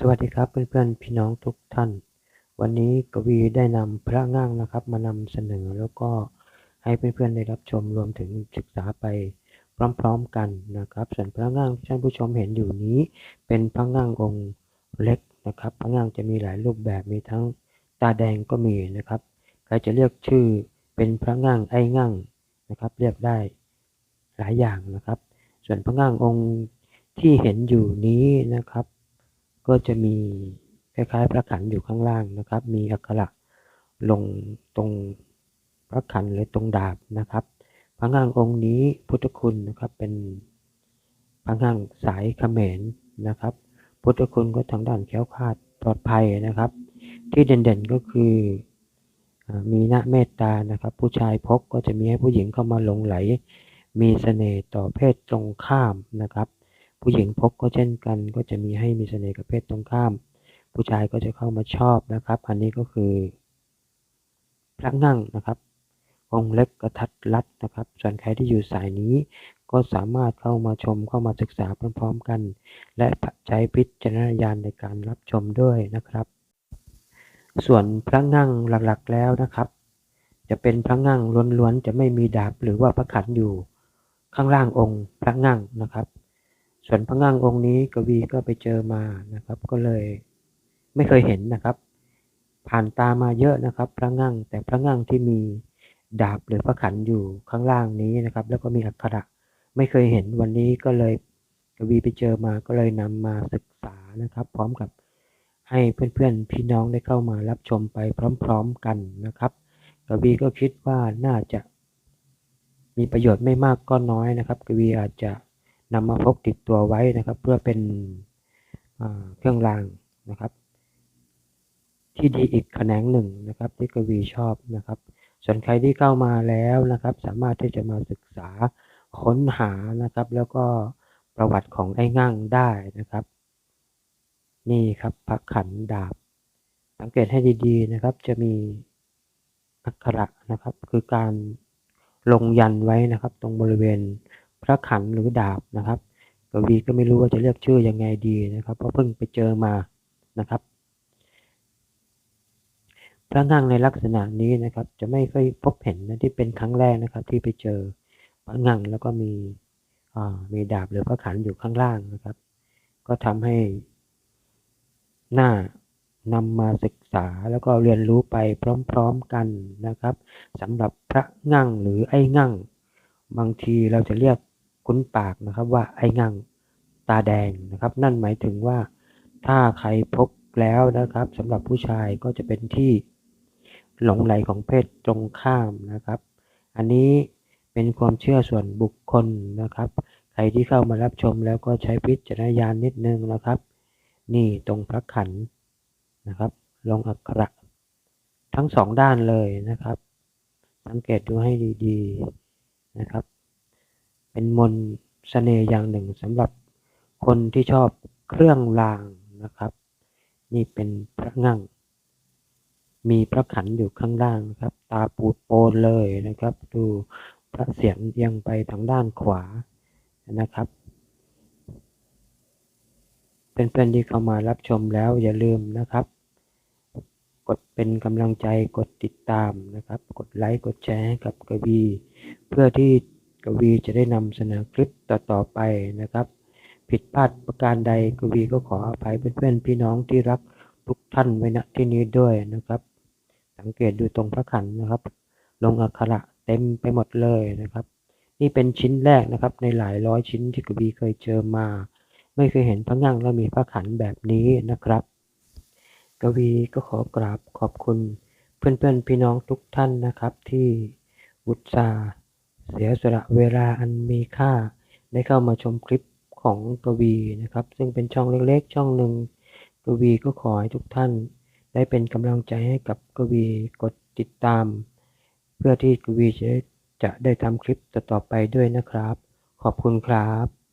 สวัสดีครับเพื่อนๆพี่น้องทุกท่าน วันนี้กวีได้นำพระง่างนะครับ มานำเสนอแล้วก็ให้เพื่อนๆได้รับชมรวมถึงศึกษาไปพร้อมๆกันนะครับส่วนพระง่างที่ท่านผู้ชมเห็นอยู่นี้ เป็นพระง่างองค์เล็กนะครับ พระง่างจะมีหลายรูปแบบมีทั้งตาแดงก็มีนะครับใครจะเรียกชื่อเป็นพระง่างไอ้ง่างนะครับ เรียกได้หลายอย่างนะครับ ส่วนพระง่างองค์ที่เห็นอยู่นี้นะครับ ก็จะมีคล้ายๆพระขันอยู่ข้างล่างนะครับ มีอักขระลงตรงพระขันหรือตรงดาบนะครับพระง่างองค์นี้พุทธคุณนะครับเป็นพระง่างสายเขมรนะครับ พุทธคุณก็ทางด้านแค้วคลาดปลอดภัยนะครับ ที่เด่นๆก็คืออมีหน้าเมตตานะครับ ผู้ชายพกก็จะมีให้ผู้หญิงเข้ามาหลงไหล มีเสน่ห์ต่อเพศตรงข้ามนะครับ ผู้หญิงพกก็เช่นกันก็จะมีให้มีเสน่ห์กับเพศตรงข้าม ผู้ชายก็จะเข้ามาชอบนะครับ อันนี้ก็คือ พระงั่งนะครับ องค์เล็กกระทัดรัดนะครับ ส่วนใครที่อยู่สายนี้ ก็สามารถเข้ามาชมเข้ามาศึกษาพร้อมๆกัน และใช้พิจารณญาณในการรับชมด้วยนะครับ ส่วนพระงั่งหลักๆแล้วนะครับ จะเป็นพระงั่งล้วนๆจะไม่มีดาบหรือว่าพระขันอยู่ข้างล่างองค์พระงั่งนะครับ ส่วนพระงั่งองค์นี้กวีก็ไปเจอมานะครับ ก็เลยไม่เคยเห็นนะครับ ผ่านตามาเยอะนะครับ พระงั่งแต่พระงั่งที่มีดาบหรือพระขันอยู่ข้างล่างนี้นะครับ แล้วก็มีอักขระไม่เคยเห็นวันนี้ก็เลยกวีไปเจอมาก็เลยนำมาศึกษานะครับ พร้อมกับให้เพื่อนๆพี่น้องได้เข้ามารับชมไปพร้อม ๆกันนะครับกวีก็คิดว่าน่าจะมีประโยชน์ไม่มากก็น้อยนะครับกวีอาจจะ นำมาพกติดตัวไว้นะครับ เพื่อเป็นเครื่องรางนะครับ ที่ดีอีกแขนงหนึ่งนะครับ ที่กวีชอบนะครับ ส่วนใครที่เข้ามาแล้วนะครับ สามารถที่จะมาศึกษาค้นหานะครับ แล้วก็ประวัติของไอ้ง่างได้นะครับ นี่ครับพระขันดาบ สังเกตให้ดีๆนะครับ จะมีอักขระนะครับ คือการลงยันไว้นะครับ ตรงบริเวณ พระขันหรือดาบนะครับกวีก็ไม่รู้ว่าจะเรียกชื่อยังไงดีนะครับเพราะเพิ่งไปเจอมานะครับ พระงั่งในลักษณะนี้นะครับจะไม่ค่อยพบเห็นนะที่เป็นครั้งแรกนะครับ ที่ไปเจอพระงั่งแล้วก็มีมีดาบหรือพระขันอยู่ข้างล่างนะครับ ก็ทำให้หน้านำมาศึกษาแล้วก็เรียนรู้ไปพร้อมๆกันนะครับสำหรับพระงั่งหรือไอ้งั่ง บางทีเราจะเรียก คุ้นปากนะครับว่าไอ้งังตาแดงนะครับ นั่นหมายถึงว่าถ้าใครพบแล้วนะครับสำหรับผู้ชายก็จะเป็นที่หลงไหลของเพศตรงข้ามนะครับ อันนี้เป็นความเชื่อส่วนบุคคลนะครับ ใครที่เข้ามารับชมแล้วก็ใช้พิจารณญาณนิดนึงนะครับ นี่ตรงพระขันนะครับ ลงอักขระ ทั้งสองด้านเลยนะครับ สังเกตดูให้ดีๆนะครับ เป็นมนสเสน่ห์อย่างหนึ่งสำหรับคนที่ชอบเครื่องรางนะครับ นี่เป็นพระงั่ง มีพระขันอยู่ข้างล่างนะครับ ตาปูดโปนเลยนะครับ ดูพระเสียงเอียงไปทางด้านขวานะครับเพื่อนๆที่เข้ามารับชมแล้วอย่าลืมนะครับ กดเป็นกำลังใจกดติดตามนะครับ กดไลค์กดแชร์ให้กับกวี เพื่อที่ กวีจะได้นำเสนอคลิปต่อๆไปนะครับ ผิดพลาดประการใดกวีก็ขออภัยเพื่อนๆพี่น้องที่รักทุกท่านไว้ณที่นี้ด้วยนะครับ สังเกตดูตรงพระขันนะครับ ลงอักขระเต็มไปหมดเลยนะครับ นี่เป็นชิ้นแรกนะครับ ในหลายร้อยชิ้นที่กวีเคยเจอมา ไม่เคยเห็นพระงั่งแล้วมีพระขันแบบนี้นะครับ กวีก็ขอกราบขอบคุณ เพื่อนๆพี่น้องทุกท่านนะครับ ที่อุตส่าห์ เสียสละเวลาอันมีค่าได้เข้ามาชมคลิปของกวีนะครับ ซึ่งเป็นช่องเล็กๆ ช่องหนึ่งกวีก็ขอให้ทุกท่าน ได้เป็นกำลังใจให้กับกวีกดติดตาม เพื่อที่กวีจะจะได้ทำคลิปต่อๆไปด้วยนะครับ ขอบคุณครับ